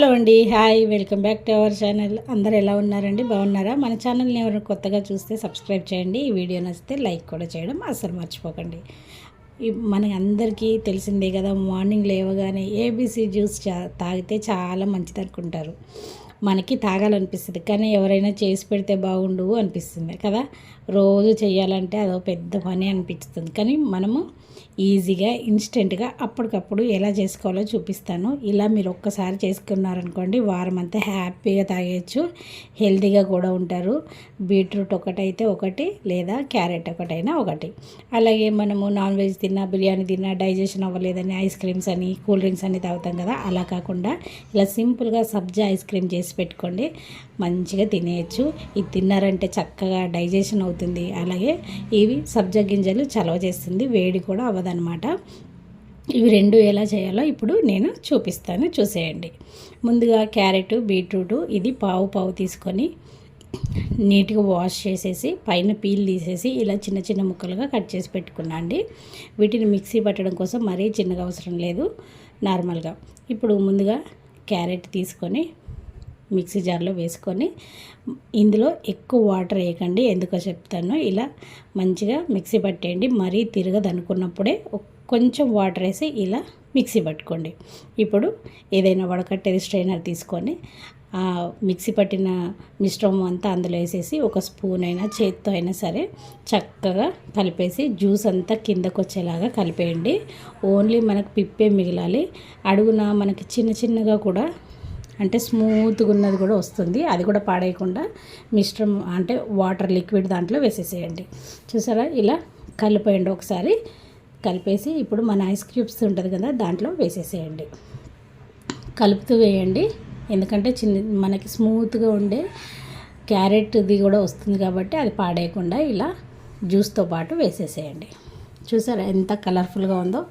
Hello అండి hi welcome back to our channel. అందరు ఎలా ఉన్నారండి? బాగున్నారా? మన ఛానల్ని ఎవరైనా కొత్తగా చూస్తే సబ్స్క్రైబ్ చేయండి. ఈ వీడియో నచ్చితే లైక్ కూడా చేయడం అస్సలు మర్చిపోకండి. మన అందరికీ తెలిసిందే కదా మార్నింగ్ లేవగానే ఏబీసీ జ్యూస్ తాగితే చాలా మంచిది అనుకుంటారు. మనకి తాగాలనిపిస్తుంది కానీ ఎవరైనా చేసి పెడితే బాగుండు అనిపిస్తుంది కదా. రోజు చేయాలంటే అదో పెద్ద పని అనిపిస్తుంది. కానీ మనము ఈజీగా ఇన్స్టెంట్గా అప్పటికప్పుడు ఎలా చేసుకోవాలో చూపిస్తాను. ఇలా మీరు ఒక్కసారి చేసుకున్నారనుకోండి వారం అంతా హ్యాపీగా తాగేయచ్చు. హెల్తీగా కూడా ఉంటారు. బీట్రూట్ ఒకటైతే ఒకటి లేదా క్యారెట్ ఒకటైనా ఒకటి. అలాగే మనము నాన్ వెజ్ తిన్నా బిర్యానీ తిన్నా డైజెషన్ అవ్వలేదని ఐస్ క్రీమ్స్ అని కూల్ డ్రింక్స్ అని తాగుతాం కదా అలా కాకుండా ఇలా సింపుల్గా సబ్జా ఐస్ క్రీమ్ చేసి పెట్టుకోండి. మంచిగా తినేయచ్చు. ఇది తిన్నారంటే చక్కగా డైజెషన్ అవుతుంది. అలాగే ఇవి సబ్జా గింజలు చలవ చేస్తుంది. వేడి కూడా అవ్వదన్నమాట ఇవి రెండు ఎలా చేయాలో ఇప్పుడు నేను చూపిస్తాను. చూసేయండి. ముందుగా క్యారెట్ బీట్రూట్ ఇది పావు పావు తీసుకొని నీట్గా వాష్ చేసేసి పైన పీల్ తీసేసి ఇలా చిన్న చిన్న ముక్కలుగా కట్ చేసి పెట్టుకున్నా అండి. వీటిని మిక్సీ పట్టడం కోసం మరీ చిన్నగా అవసరం లేదు నార్మల్గా. ఇప్పుడు ముందుగా క్యారెట్ తీసుకొని మిక్సీ జార్లో వేసుకొని ఇందులో ఎక్కువ వాటర్ వేయకండి. ఎందుకో చెప్తాను. ఇలా మంచిగా మిక్సీ పట్టేయండి. మరీ తిరగదు అనుకున్నప్పుడే కొంచెం వాటర్ వేసి ఇలా మిక్సీ పట్టుకోండి. ఇప్పుడు ఏదైనా వడకట్టేది స్ట్రైనర్ తీసుకొని మిక్సీ పట్టిన మిశ్రమం అంతా అందులో వేసేసి ఒక స్పూన్ అయినా చేత్తో అయినా సరే చక్కగా కలిపేసి జ్యూస్ అంతా కిందకు వచ్చేలాగా కలిపేయండి. ఓన్లీ మనకు పిప్పే మిగిలాలి. అడుగున మనకి చిన్న చిన్నగా కూడా అంటే స్మూత్గా ఉన్నది కూడా వస్తుంది. అది కూడా పాడేయకుండా మిశ్రమం అంటే వాటర్ లిక్విడ్ దాంట్లో వేసేసేయండి. చూసారా? ఇలా కలిపేయండి ఒకసారి. కలిపేసి ఇప్పుడు మన ఐస్ క్యూబ్స్ ఉంటుంది కదా దాంట్లో వేసేసేయండి. కలుపుతూ వేయండి. ఎందుకంటే చిన్న మనకి స్మూత్గా ఉండే క్యారెట్ది కూడా వస్తుంది కాబట్టి అది పాడేయకుండా ఇలా జ్యూస్తో పాటు వేసేసేయండి. చూసారా ఎంత కలర్ఫుల్గా ఉందో?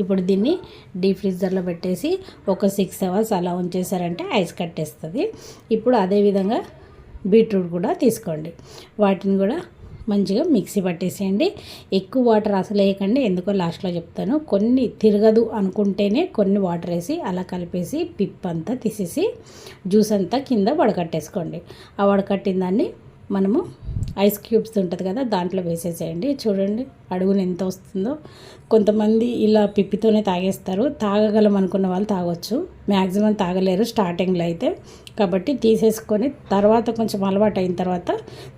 ఇప్పుడు దీన్ని డీప్ ఫ్రీజర్లో పెట్టేసి ఒక సిక్స్ అవర్స్ అలా ఉంచేసారంటే ఐస్ కట్టేస్తుంది. ఇప్పుడు అదేవిధంగా బీట్రూట్ కూడా తీసుకోండి. వాటిని కూడా మంచిగా మిక్సీ పట్టేసేయండి. ఎక్కువ వాటర్ అసలు వేయకండి. ఎందుకో లాస్ట్లో చెప్తాను. కొన్ని తిరగదు అనుకుంటేనే కొన్ని వాటర్ వేసి అలా కలిపేసి పిప్ అంతా తీసేసి జ్యూస్ అంతా కింద వడకట్టేసుకోండి. ఆ వడకట్టిన దాన్ని మనము ఐస్ క్యూబ్స్ ఉంటుంది కదా దాంట్లో వేసేసేయండి. చూడండి అడుగున ఎంత వస్తుందో. కొంతమంది ఇలా పిప్పితోనే తాగేస్తారు. తాగగలం అనుకున్న వాళ్ళు తాగొచ్చు. మ్యాక్సిమం తాగలేరు స్టార్టింగ్లో అయితే. కాబట్టి తీసేసుకొని తర్వాత కొంచెం అలవాటు అయిన తర్వాత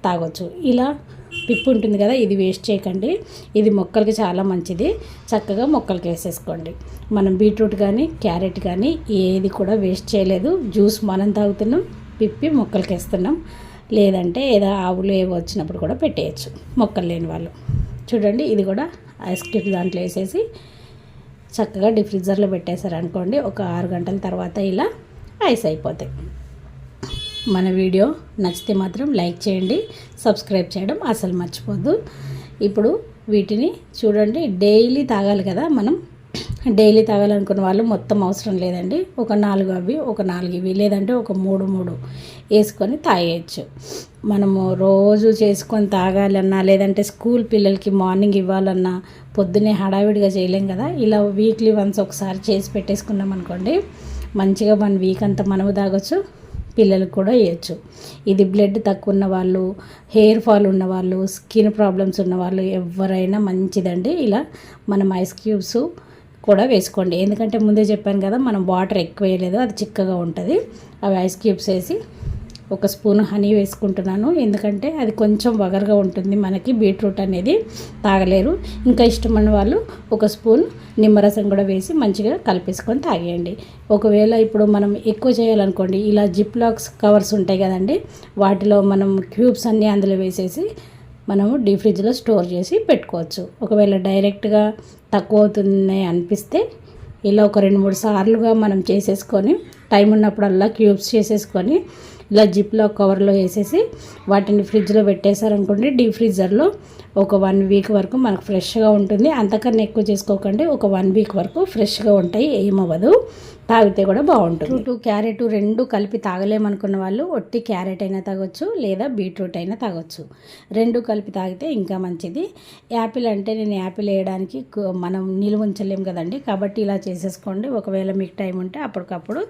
తాగొచ్చు. ఇలా పిప్పు ఉంటుంది కదా ఇది వేస్ట్ చేయకండి. ఇది మొక్కలకి చాలా మంచిది. చక్కగా మొక్కలకి వేసేసుకోండి. మనం బీట్రూట్ కానీ క్యారెట్ కానీ ఏది కూడా వేస్ట్ చేయలేదు. జ్యూస్ మనం తాగుతున్నాం పిప్పి మొక్కలకి వేస్తున్నాం. లేదంటే ఏదో ఆవులు ఏవో వచ్చినప్పుడు కూడా పెట్టేయచ్చు. మొక్కలు లేని వాళ్ళు. చూడండి ఇది కూడా ఐస్ క్యూబ్ దాంట్లో వేసేసి చక్కగా డిఫ్రిజర్లో పెట్టేశారనుకోండి ఒక ఆరు గంటల తర్వాత ఇలా ఐస్ అయిపోతాయి. మన వీడియో నచ్చితే మాత్రం లైక్ చేయండి సబ్స్క్రైబ్ చేయడం అసలు మర్చిపోద్దు. ఇప్పుడు వీటిని చూడండి డైలీ తాగాలి కదా మనం. డైలీ తాగాలనుకున్న వాళ్ళు మొత్తం అవసరం లేదండి. ఒక నాలుగు అవి ఒక నాలుగు ఇవి లేదంటే ఒక మూడు మూడు వేసుకొని తాగేయచ్చు. మనము రోజు చేసుకొని తాగాలన్నా లేదంటే స్కూల్ పిల్లలకి మార్నింగ్ ఇవ్వాలన్నా పొద్దునే హడావిడిగా చేయలేం కదా. ఇలా వీక్లీ వన్స్ ఒకసారి చేసి పెట్టేసుకున్నాం అనుకోండి మంచిగా వన్ వీక్ అంతా మనము తాగొచ్చు పిల్లలకు కూడా వేయచ్చు ఇది బ్లడ్ తక్కువ ఉన్న వాళ్ళు హెయిర్ ఫాల్ ఉన్న వాళ్ళు స్కిన్ ప్రాబ్లమ్స్ ఉన్న వాళ్ళు ఎవరైనా మంచిదండి. ఇలా మనం ఐస్ క్యూబ్స్ కూడా వేసుకోండి. ఎందుకంటే ముందే చెప్పాను కదా మనం వాటర్ ఎక్కువ వేయలేదు అది చిక్కగా ఉంటుంది. అవి ఐస్ క్యూబ్స్ వేసి ఒక స్పూన్ హనీ వేసుకుంటున్నాను. ఎందుకంటే అది కొంచెం వగరగా ఉంటుంది. మనకి బీట్రూట్ అనేది తాగలేరు. ఇంకా ఇష్టమైన వాళ్ళు ఒక స్పూన్ నిమ్మరసం కూడా వేసి మంచిగా కలిపేసుకొని తాగేయండి. ఒకవేళ ఇప్పుడు మనం ఎక్కువ చేయాలనుకోండి ఇలా జిప్ లాక్స్ కవర్స్ ఉంటాయి కదండి వాటిలో మనం క్యూబ్స్ అన్నీ అందులో వేసేసి మనము డీ ఫ్రిడ్జ్లో స్టోర్ చేసి పెట్టుకోవచ్చు. ఒకవేళ డైరెక్ట్గా తక్కువ అవుతున్నాయి అనిపిస్తే ఇలా ఒక రెండు మూడు సార్లుగా మనం చేసేసుకొని టైం ఉన్నప్పుడల్లా క్యూబ్స్ చేసేసుకొని ఇలా జిప్లో కవర్లో వేసేసి వాటిని ఫ్రిడ్జ్లో పెట్టేశారనుకోండి డీ ఫ్రీజర్లో ఒక వన్ వీక్ వరకు మనకు ఫ్రెష్గా ఉంటుంది. అంతకన్నా ఎక్కువ చేసుకోకండి. ఒక వన్ వీక్ వరకు ఫ్రెష్గా ఉంటాయి. ఏమవ్వదు. తాగితే కూడా బాగుంటుంది. టూ క్యారెట్ రెండు కలిపి తాగలేమనుకున్న వాళ్ళు ఒట్టి క్యారెట్ అయినా తాగొచ్చు లేదా బీట్రూట్ అయినా తాగొచ్చు. రెండు కలిపి తాగితే ఇంకా మంచిది. యాపిల్ అంటే నేను యాపిల్ వేయడానికి మనం నిలువ ఉంచలేం కదండి. కాబట్టి ఇలా చేసేసుకోండి. ఒకవేళ మీకు టైం ఉంటే అప్పటికప్పుడు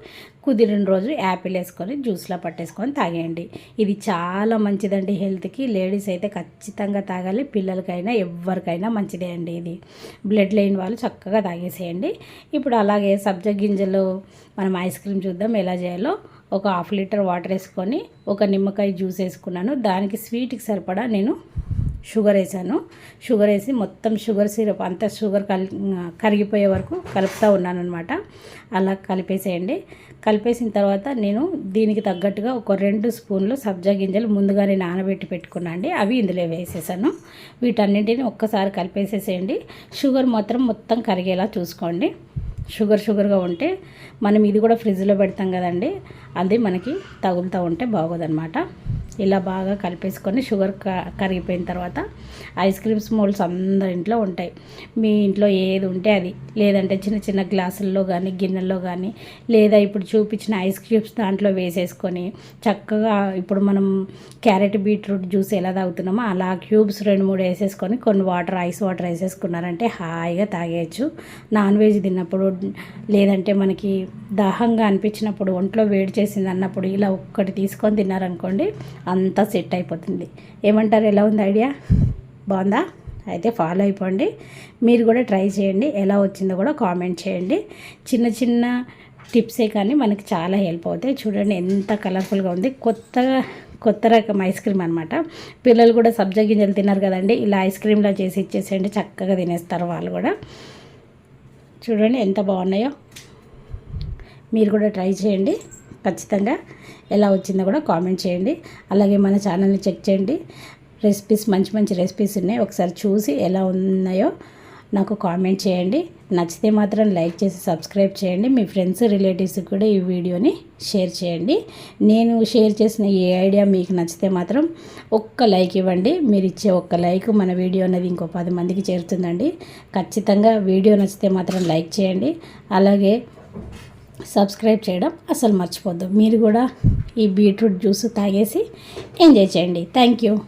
కుదిరిన రోజు యాపిల్ వేసుకొని జ్యూస్లో పట్టేసుకొని తాగేయండి. ఇది చాలా మంచిదండి హెల్త్కి. లేడీస్ అయితే ఖచ్చితంగా తాగాలి. పిల్లలకైనా ఎవరికైనా మంచిదే అండి ఇది. బ్లడ్ లేని వాళ్ళు చక్కగా తాగేసేయండి. ఇప్పుడు అలాగే సబ్జా గింజలు మనం ఐస్ క్రీమ్ చూద్దాం ఎలా చేయాలో. ఒక హాఫ్ లీటర్ వాటర్ వేసుకొని ఒక నిమ్మకాయ జ్యూస్ వేసుకున్నాను. దానికి స్వీట్కి సరిపడా నేను షుగర్ వేసాను. షుగర్ వేసి మొత్తం షుగర్ సిరప్ అంతా షుగర్ కలి కరిగిపోయే వరకు కలుపుతూ ఉన్నాను అనమాట అలా కలిపేసేయండి. కలిపేసిన తర్వాత నేను దీనికి తగ్గట్టుగా ఒక రెండు స్పూన్లు సబ్జా గింజలు ముందుగానే నానబెట్టి పెట్టుకున్నా అండి. అవి ఇందులో వేసేసాను. వీటన్నింటిని ఒక్కసారి కలిపేసేసేయండి. షుగర్ మాత్రం మొత్తం కరిగేలా చూసుకోండి. షుగర్ షుగర్గా ఉంటే మనం ఇది కూడా ఫ్రిడ్జ్లో పెడతాం కదండి అది మనకి తగులుతూ ఉంటే బాగోదన్నమాట. ఇలా బాగా కలిపేసుకొని షుగర్ క- కరిగిపోయిన తర్వాత ఐస్ క్రీమ్స్ మోల్డ్స్ అందరి ఇంట్లో ఉంటాయి. మీ ఇంట్లో ఏది ఉంటే అది. లేదంటే చిన్న చిన్న గ్లాసుల్లో కానీ గిన్నెల్లో కానీ లేదా ఇప్పుడు చూపించిన ఐస్ క్రీమ్స్ దాంట్లో వేసేసుకొని చక్కగా ఇప్పుడు మనం క్యారెట్ బీట్రూట్ జ్యూస్ ఎలా తాగుతున్నామో అలా క్యూబ్స్ రెండు మూడు వేసేసుకొని కొన్ని వాటర్ ఐస్ వాటర్ వేసేసుకున్నారంటే హాయిగా తాగేయచ్చు. నాన్ వెజ్ తిన్నప్పుడు లేదంటే మనకి దాహంగా అనిపించినప్పుడు ఒంట్లో వేడి చేసింది అన్నప్పుడు ఇలా ఒక్కటి తీసుకొని తిన్నారనుకోండి అంతా సెట్ అయిపోతుంది. ఏమంటారు? ఎలా ఉంది ఐడియా? బాగుందా? అయితే ఫాలో అయిపోండి. మీరు కూడా ట్రై చేయండి. ఎలా వచ్చిందో కూడా కామెంట్ చేయండి. చిన్న చిన్న టిప్సే కానీ మనకి చాలా హెల్ప్ అవుతాయి. చూడండి ఎంత కలర్ఫుల్గా ఉంది. కొత్తగా కొత్త రకం ఐస్ క్రీమ్ అనమాట పిల్లలు కూడా సబ్జా గింజలు తిన్నారు కదండి. ఇలా ఐస్ క్రీమ్లా చేసి ఇచ్చేసేయండి. చక్కగా తినేస్తారు వాళ్ళు కూడా. చూడండి ఎంత బాగున్నాయో. మీరు కూడా ట్రై చేయండి. ఖచ్చితంగా ఎలా వచ్చిందో కూడా కామెంట్ చేయండి. అలాగే మన ఛానల్ని చెక్ చేయండి. రెసిపీస్ మంచి మంచి రెసిపీస్ ఉన్నాయి. ఒకసారి చూసి ఎలా ఉన్నాయో నాకు కామెంట్ చేయండి. నచ్చితే మాత్రం లైక్ చేసి సబ్స్క్రైబ్ చేయండి. మీ ఫ్రెండ్స్ రిలేటివ్స్కి కూడా ఈ వీడియోని షేర్ చేయండి. నేను షేర్ చేసిన ఈ ఐడియా మీకు నచ్చితే మాత్రం ఒక్క లైక్ ఇవ్వండి. మీరు ఇచ్చే ఒక్క లైక్ మన వీడియో అనేది ఇంకో పది మందికి చేరుతుందండి. ఖచ్చితంగా వీడియో నచ్చితే మాత్రం లైక్ చేయండి. అలాగే సబ్స్క్రైబ్ చేయడం అసలు మర్చిపోద్దు. మీరు కూడా ఈ బీట్రూట్ జ్యూస్ తాగేసి ఎంజాయ్ చేయండి. Thank you.